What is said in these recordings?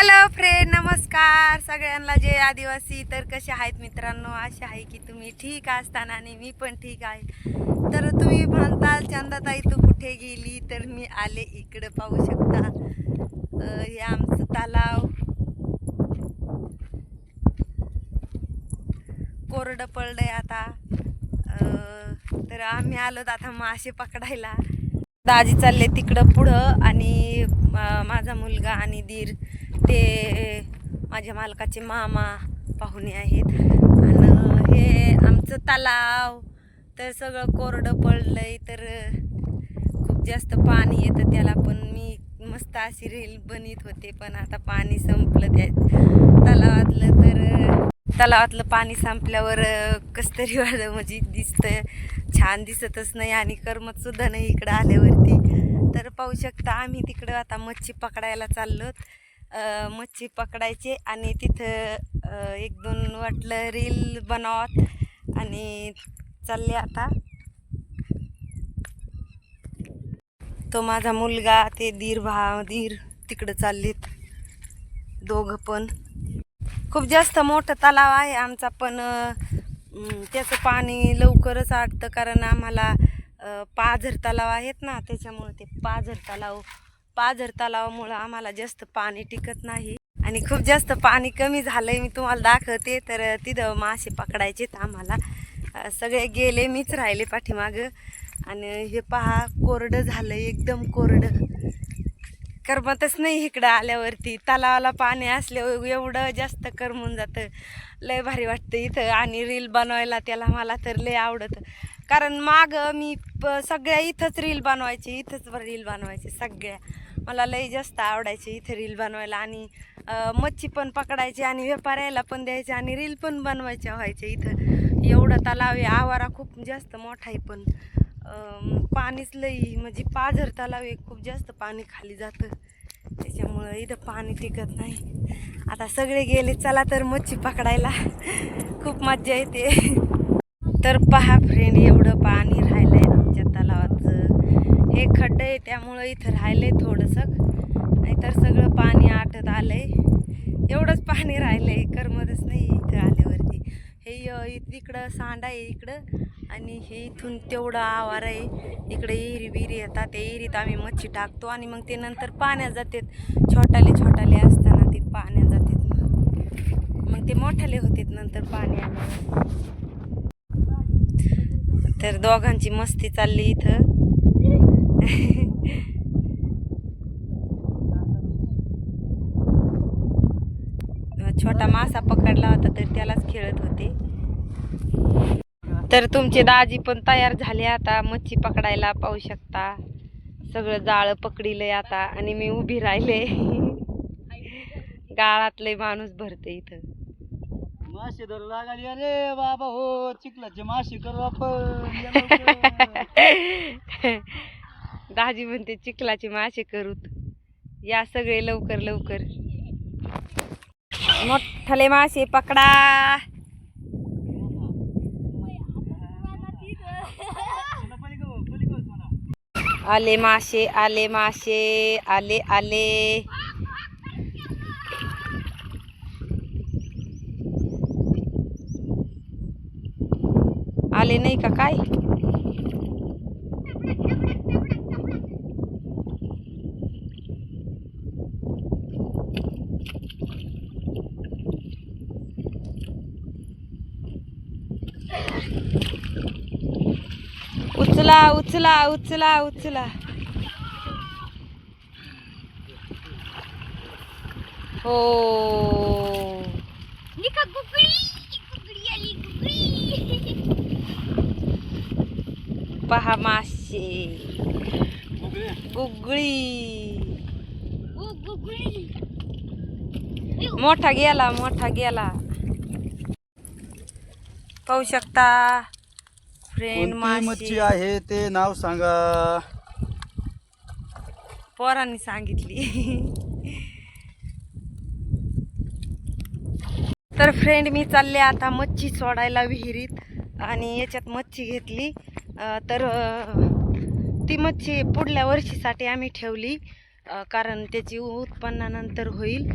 Hello friend नमस्कार. सगळ्यांना जे आदिवासी. तर कसे आहेत मित्रांनो? असे आहे की तुम्ही ठीक असताना आणि मी पण ठीक आहे. तर तुम्ही म्हणताल चंदाताई तू कुठे गेली? तर मी आले इकडं पाहू शकता. हे आमचं तलाव. कोरडं पडलंय आता. तर आम्ही आलो आता मासे पकडायला. दाजी चालले तिकडं पुढं आणि माझा मुलगा आणि दीर ते माझ्या मालकाचे मामा पाहुणे आहेत. आणि हे आमचं तलाव. तर सगळं कोरडं पडलंय तर खूप जास्त पाणी येतं. त्याला पण मी मस्त अशी रील बनीत होते पण आता पाणी संपलं त्या तलावातलं. तर तलावातलं पाणी संपल्यावर कसं तरी वाटलं म्हणजे दिसतं छान दिसतच नाही आणि करमतसुद्धा नाही इकडं आल्यावरती. तर पाहू शकता आम्ही तिकडं आता मच्छी पकडायला चाललो मच्छी पकडायचे आणि तिथं एक दोन वाटलं रील बनावत आणि चालले आता. तो माझा मुलगा ते दीर भा दीर तिकडं चाललेत. दोघं पण. खूप जास्त मोठं तलाव आहे आमचा पण त्याचं पाणी लवकरच आटतं कारण आम्हाला पाझर तलाव आहेत ना त्याच्यामुळे ते पाझर तलाव पाझर तलावामुळं आम्हाला जास्त पाणी टिकत नाही. आणि खूप जास्त पाणी कमी झालंय मी तुम्हाला दाखवते. तर तिथं मासे पकडायचेत आम्हाला. सगळे गेले मीच राहिले पाठीमागं. आणि हे पहा कोरडं झालं एकदम कोरडं. करमतच नाही इकडं आल्यावरती. तलावाला पाणी असल्यावर एवढं जास्त करमून जातं. लय भारी वाटतं इथं. आणि रील बनवायला त्याला मला तर लय आवडतं. कारण माग मी प सगळ्या इथंच रील बनवायची इथंच रील बनवायची सगळ्या. मला लई जास्त आवडायचे इथं रील बनवायला आणि मच्छी पण पकडायची आणि व्यापाऱ्याला पण द्यायचे आणि रील पण बनवायच्या व्हायचे इथं. एवढं तलाव आहे आवारा खूप जास्त मोठा आहे पण पाणीच लई म्हणजे पाझर तलाव आहे खूप जास्त पाणी खाली जातं. त्याच्यामुळं इथं पाणी टिकत नाही. आता सगळे गेले चला तर मच्छी पकडायला. खूप मज्जा येते. तर पहा फ्रेंड एवढं पाणी राहिलंय आमच्या तलावात. हे खड्डं आहे त्यामुळं इथं राहिलंय थोडंसं. नाहीतर सगळं पाणी आटत आलंय. एवढंच पाणी राहिलंय करमतच नाही इथं आल्यावरती. हे य- तिकडं सांडा आहे इकडं. आणि हे इथून तेवढं आवार आहे. इकडे एरी बिरी येतात त्या एरीत आम्ही मच्छी टाकतो आणि मग ते नंतर पाण्यात जातात. छोटाले छोटाले असताना ते पाण्यात जातात. मग ते मोठाले होतात नंतर पाणी तर दोघांची मस्ती चालली इथं. छोटा मासा पकडला होता तर त्यालाच खेळत होते. तर तुमचे दाजी पण तयार झाले आता मच्छी पकडायला पाहू शकता. सगळं जाळं पकडीलंय आता आणि मी उभी राहिले. गाळातले माणूस भरते इथं. मासे धरू लागाली अरे बाबा हो चिखलाचे मासे करू आपण. दाजी म्हणते चिखलाचे मासे करूत. या सगळे लवकर लवकर. मोठले मासे पकडा. आले मासे आले मासे आले आले. आले नाही का काय? उचला उचला उचला उचला. हो. निका गुगळी गुगळी आली गुगळी पहा मासे. उघडे. गुगळी ओ गुगळी मोठा गेला मोठा गेला. पाहू शकता? फ्रेंड कोणती मच्छी आहे ते नाव सांगा. पोरांनी सांगितली. तर फ्रेंड मी चालले आता मच्छी सोडायला विहिरीत आणि याच्यात मच्छी घेतली. अं, तर अं, ती मच्छी पुढल्या वर्षीसाठी आम्ही ठेवली अं, कारण त्याची उत्पन्नानंतर होईल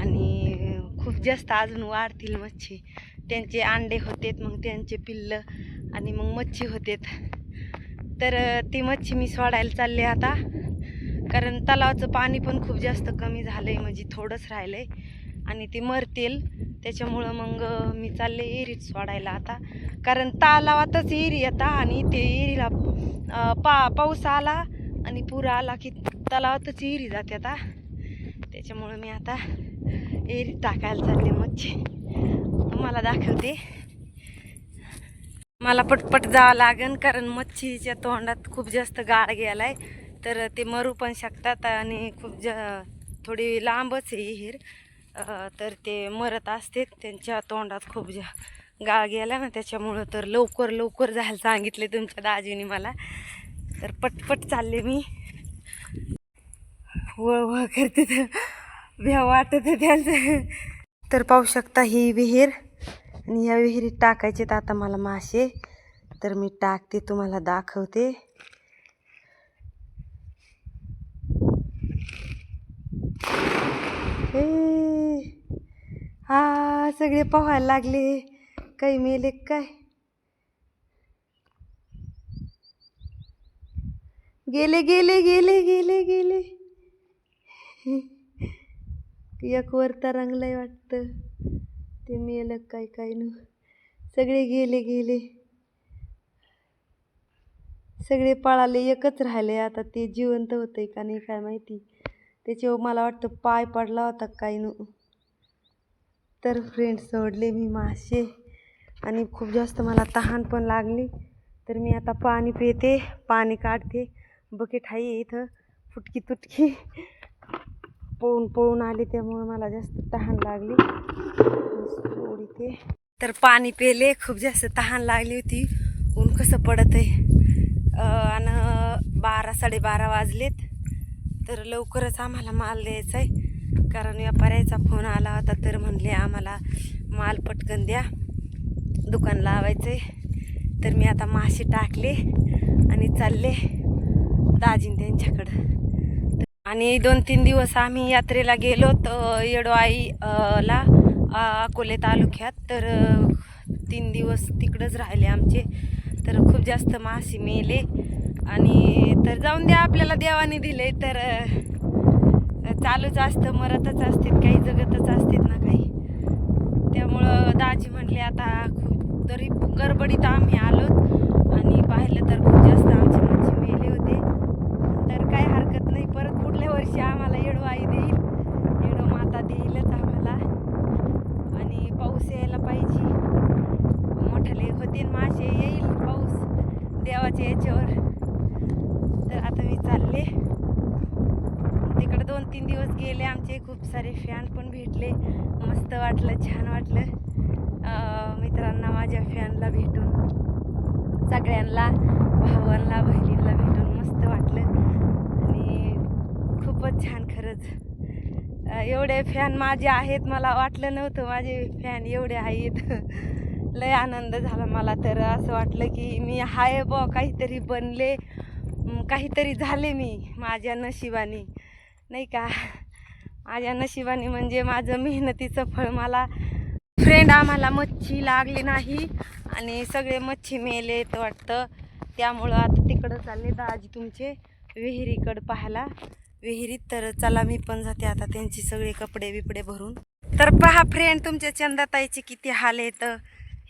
आणि खूप जास्त अजून वाढतील मच्छी. त्यांचे अंडे होतेत मग त्यांचे पिल्लं आणि मग मच्छी होतेत तर ती मच्छी मी सोडायला चालले आता. कारण तलावाचं पाणी पण खूप जास्त कमी झालं आहे म्हणजे थोडंच राहिलं आहे आणि ते मरतील. त्याच्यामुळं मग मी चालले एरीत सोडायला आता. कारण तलावातच एरी येता आणि ते एरीला पा पाऊस आला आणि पूर आला की तलावातच एरी जाते आता. त्याच्यामुळं मी आता एरीत टाकायला चालले मच्छी. तुम्हाला दाखवते. मला पटपट जावं लागेल कारण मच्छीच्या तोंडात खूप जास्त गाळ गेलाय. तर ते मरू पण शकतात आणि खूप जा थोडी लांबच आहे विहीर तर ते मरत असते त्यांच्या तोंडात खूप जा गाळ गेला ना त्याच्यामुळं तर लवकर लवकर जायला सांगितले तुमच्या दाजीने मला. तर पटपट चालले मी. वळ वळ करते तर भ्या वाटत त्यांचं तर पाहू शकता ही विहीर. आणि या विहिरीत टाकायचे आता मला मासे. तर मी टाकते तुम्हाला दाखवते. हे हा सगळे पोहायला लागले. काही मेले काय? गेले गेले गेले गेले गेले. एक वर तरंगलंय वाटतं. ते मेलं काय काय न. सगळे गेले गेले. सगळे पळाले एकच राहिले. आता ते जिवंत होतंय का नाही काय माहिती. त्याच्यावर मला वाटतं पाय पडला होता काय न. तर फ्रेंड सोडले मी मासे. आणि खूप जास्त मला तहान पण लागली. तर मी आता पाणी पिते पाणी काढते. बकेट आहे इथं फुटकी तुटकी पळून पळून आले त्यामुळे मला जास्त तहान लागली. सोडते तर पाणी पेले खूप जास्त तहान लागली होती. ऊन कसं पडत आहे आणि बारा साडेबारा वाजलेत. तर लवकरच आम्हाला माल द्यायचा आहे कारण व्यापाऱ्याचा फोन आला होता तर म्हणले आम्हाला माल पटकन द्या. दुकान लावायचं आहे तर मी आता मासे टाकले आणि चालले दाजीन त्यांच्याकडं. आणि दोन तीन दिवस आम्ही यात्रेला गेलो तर येडोआई ला अकोले तालुक्यात. तर तीन दिवस तिकडंच राहिले आमचे. तर खूप जास्त मासे मेले. आणि तर जाऊन द्या आपल्याला देवाने दिले तर चालूच असतं मरतच असतात काही जगतच असतात ना काही. त्यामुळं दाजी म्हणले आता खूप तरी गडबडीत आम्ही आलो आणि पाहिलं तर खूप जास्त आमचे मासे मेले होते. तर काय परत वर्षी आम्हाला येडो आई देईल. येडो माता देईलच आम्हाला. आणि पाऊस यायला पाहिजे. मोठाले होते मासे येईल पाऊस देवाच्या याच्यावर. तर आता मी चालले. तिकडे दोन तीन दिवस गेले आमचे खूप सारे फॅन पण भेटले. मस्त वाटलं छान वाटलं. मित्रांना माझ्या फॅनला भेटून सगळ्यांना भावांना बहिणींना भेटून मस्त वाटलं. खूपच छान खरंच. एवढे फॅन माझे आहेत मला वाटलं नव्हतं माझे फॅन एवढे आहेत. लय आनंद झाला मला तर असं वाटलं की मी हाय ब काहीतरी बनले काहीतरी झाले मी माझ्या नशिबाने. नाही का? माझ्या नशिबाने म्हणजे माझं मेहनतीचं फळ मला फ्रेंड आम्हाला मच्छी लागली नाही आणि सगळे मच्छी मेलेत वाटतं. त्यामुळं आता तिकडं चालले दाजी तुमचे विहिरीकडं पाहायला. विहिरीत तर चला मी पण जाते आता त्यांची सगळे कपडे बिपडे भरून. तर पहा फ्रेंड तुमच्या चंदाताईचे किती हाल आहेत.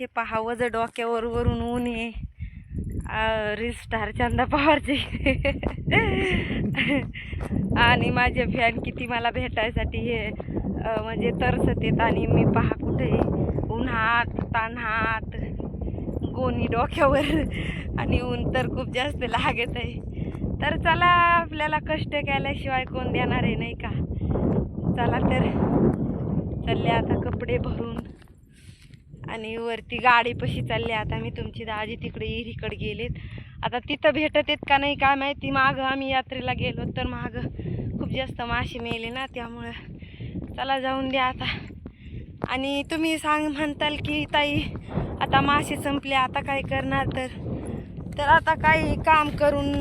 हे पहा वज डोक्यावर वरून ऊन आहे. रिस्टार चंदा पवारचे. आणि माझे फॅन किती मला भेटायसाठी हे म्हणजे तरसत येत आणि मी पहा कुठे उन्हात तान्हात गोणी डोक्यावर. आणि ऊन तर खूप जास्त लागत आहे. तर चला आपल्याला कष्ट केल्याशिवाय कोण देणार आहे नाही का? चला तर. चालले आता कपडे भरून. आणि वरती गाडीपाशी चालले आता मी तुमची दाजी तिकडे इरीकडे गेलेत. आता तिथं भेटत आहेत का नाही काय माहिती? मागं आम्ही यात्रेला गेलो तर मागं खूप जास्त मासे मेले ना त्यामुळं. चला जाऊन द्या आता. आणि तुम्ही सांग म्हणताल की ताई आता मासे संपले आता काय करणार तर? तर आता काही काम करून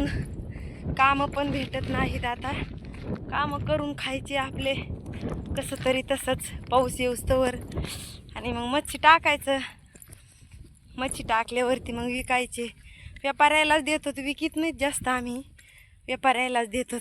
कामं पण भेटत नाहीत आता. कामं करून खायचे आपले. कसं तरी तसंच पाऊस येऊस्तवर. आणि मग मच्छी टाकायचं. मच्छी टाकल्यावरती मग विकायचे. व्यापाऱ्यालाच देत होतो नाहीत जास्त आम्ही. व्यापाऱ्यालाच देत.